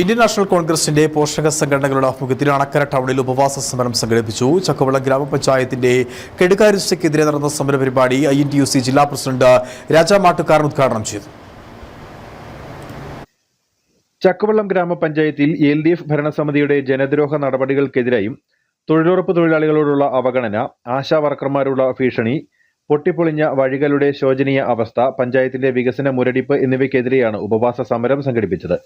Indian national കോൺഗ്രസിന്റെ പോഷക സംഘടനകളുടെ ആഭിമുഖ്യത്തിൽ അണക്കര ടൗണിൽ ഉപവാസ സമരം സംഘടിപ്പിച്ചു. ചക്കവളം ഗ്രാമപഞ്ചായത്തിന്റെ കെടുകാര്യസ്ഥയ്ക്കെതിരെ നടന്ന സമര പരിപാടി I N T U C ജില്ലാ പ്രസിഡന്റ് രാജാ മാട്ടുകാരൻ ഉദ്ഘാടനം ചെയ്തു. ചക്കവള്ളം ഗ്രാമപഞ്ചായത്തിൽ എൽ ഡി എഫ് ഭരണസമിതിയുടെ ജനദ്രോഹ നടപടികൾക്കെതിരെയും തൊഴിലുറപ്പ് തൊഴിലാളികളോടുള്ള അവഗണന ആശാ വർക്കർമാരുള്ള ഭീഷണി പൊട്ടിപ്പൊളിഞ്ഞ വഴികളുടെ ശോചനീയ അവസ്ഥ പഞ്ചായത്തിന്റെ വികസന മുരടിപ്പ് എന്നിവയ്ക്കെതിരെയാണ് ഉപവാസ സമരം സംഘടിപ്പിച്ചത്.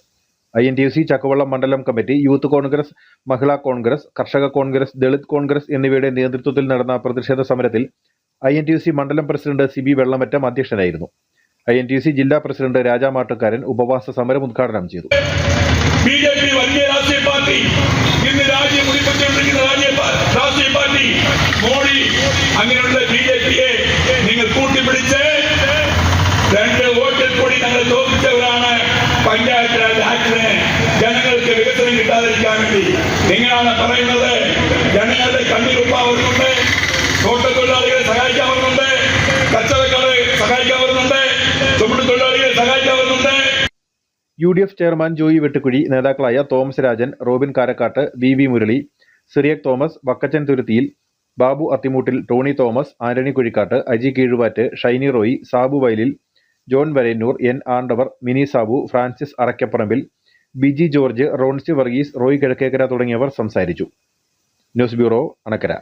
I N T U C Chakkavallam മണ്ഡലം കമ്മിറ്റി യൂത്ത് കോൺഗ്രസ് മഹിളാ കോൺഗ്രസ് കർഷക കോൺഗ്രസ് ദളിത് കോൺഗ്രസ് എന്നിവയുടെ നേതൃത്വത്തിൽ നടന്ന പ്രതിഷേധ സമരത്തിൽ I N T U C മണ്ഡലം പ്രസിഡന്റ് സി ബി വെള്ളമറ്റം അധ്യക്ഷനായിരുന്നു. I N T U C ജില്ലാ പ്രസിഡന്റ് രാജാമാട്ടുകാരൻ ഉപവാസ സമരം ഉദ്ഘാടനം ചെയ്തു. പാർട്ടി. രാഷ്ട്രീയ പാർട്ടി മോഡി. അങ്ങനെയുള്ള പഞ്ചായത്ത് രാജ് ആക്ടിന് ജനങ്ങൾക്ക് വികസനം കിട്ടാതിരിക്കാൻ വേണ്ടി നിങ്ങളാണ് പറയുന്നത്. ജനങ്ങളുടെ കണ്ണീരുപ്പാവുന്നുണ്ട് തോട്ടത്തൊഴിലാളികളെ സഹായിക്കാൻ വരുന്നുണ്ട് കച്ചവടക്കാരെ സഹായിക്കാൻ വരുന്നുണ്ട് ചുമട്ട് തൊഴിലാളികളെ സഹായിക്കാൻ വരുന്നുണ്ട് U D F chairman Joy Vettukuzhi നേതാക്കളായ Thomas Rajan Robin Karakkattu V V Murali Cyriac Thomas Vakkachan Thuruthiyil Babu Athimoottil Tony Thomas Antony Kuzhikkattu Aji Keezhuvattu Shiny Roy Sabu Vayalil John Varennoor N Andavar Mini Sabu Francis Arakkaparambil Biji George Ronsy Varghese Roy Kizhakkekara തുടങ്ങിയവർ സംസാരിച്ചു. News bureau Anakkara.